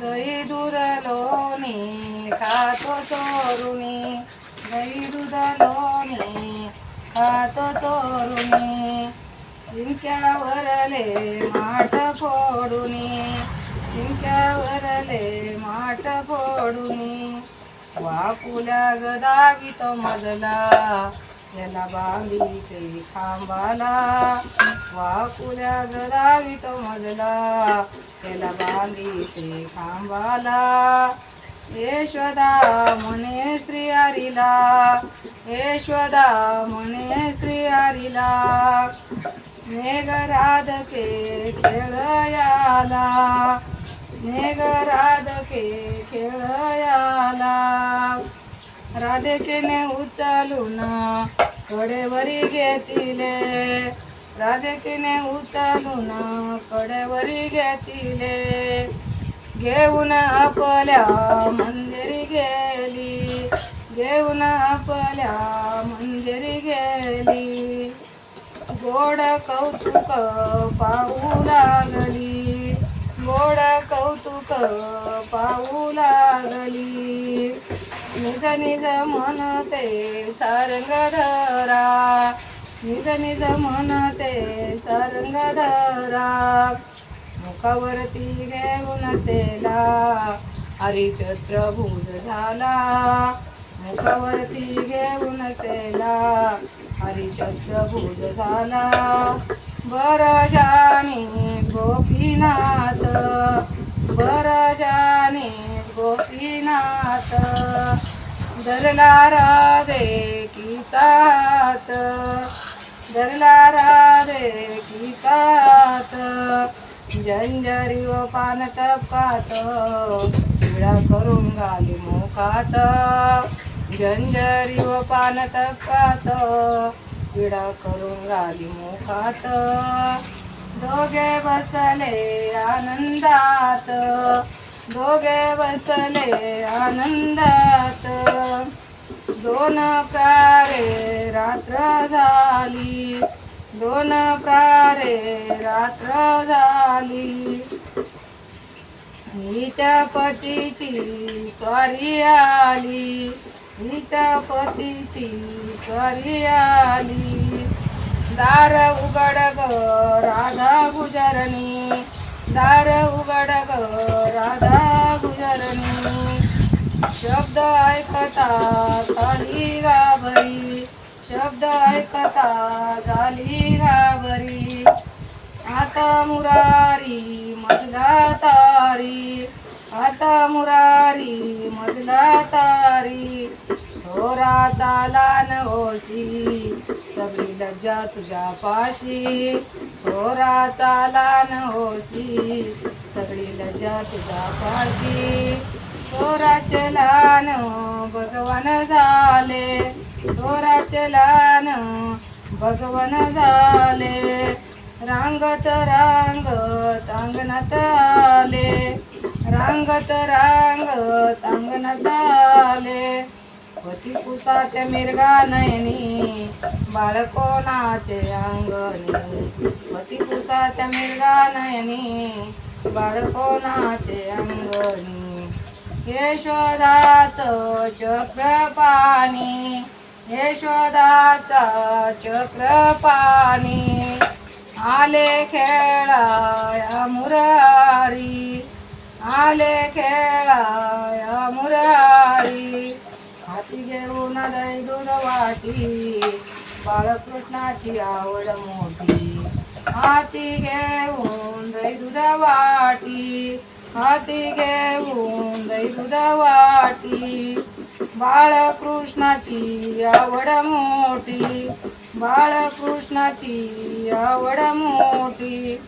దయదుదలోని కాతో తోరుని దయదుదలోని కాతో తోరుని ఇంకెవరలే మాట పోడుని ఇంకెవరలే మాట పోడుని వాకులాగదావితో మొదల ఎలా బాంబీ కై కాంబాలా मजला याला बांधीचे वाकुल्या मजला. त्याला बांधीचे खांबाला. यशोदा म्हणे श्री हरिला. यशोदा म्हणे श्री आद के खेळयाला मेघराधके खेळयाला राधेकेने उचलून कडेवरी घेतिले. राधेकीने उचलून कडेवरी घेतिले. घेऊन आपल्या मंदिरी गेली. घेऊन आपल्या मंदिरी गेली. गोड कौतुक पाहू लागली. गोड कौतुक पाहू लागली. निज निज म्हणते सारंग धरा निज निज म्हणते सारंग धरा मुखावरती घेऊन सेला हरिचत्र भूज झाला. मुखावरती घेऊन सेला हरिचत्र भूज झाला. बर जानी गोपीनाथ बर जानी गोपीनाथ धरला राधे की हात धरला राधे गीतात. जंजरी व पान तपकात. विडा करून गाली मोकात. जंजरी व पान तपकात. विडा करून गाली मोकात. दोघे बसले आनंदात. दोघे बसले आनंदात. दोन प्रारे रात्र झाली. दोन प्रारे रात्र झाली. हिच्या पतीची स्वारी आली. हिच्या पतीची स्वारी आली. दार उघड ग राधा गुजरणी. दार उघड ग राधा गुजरणी. शब्द ऐकता झाली घाबरी शब्द ऐकता झाली घाबरी आता मुरारी मधला तारी. आता मुरारी मधला तारी. थोरा चाला न सगळी लज्जा तुझ्या पाशी थोरा चाला न सगळी लज्जा तुझ्या पाशी थोराचे लहान भगवान झाले. थोराचे लहान भगवान झाले. रांगत रांगत अंगणात आले. रांगत रांगत अंगणात आले. पती कुसाच्या मिरगा नयनी बाळकोणाचे अंगणी. पती कुसाच्या मिरगा नयनी बाळकोणाचे अंगणी. यशोदाच चक्रपाणी यशोदाचा चक्रपाणी. आले खेळाया मुरारी आले खेळाया मुरारी. हाती घेऊन दही दूध वाटी बाळकृष्णाची आवड मोठी. हाती घेऊन दही दूध वाटी हाती घेऊन दही वाटी बाळकृष्णाची आवड मोठी. बाळकृष्णाची आवड मोठी.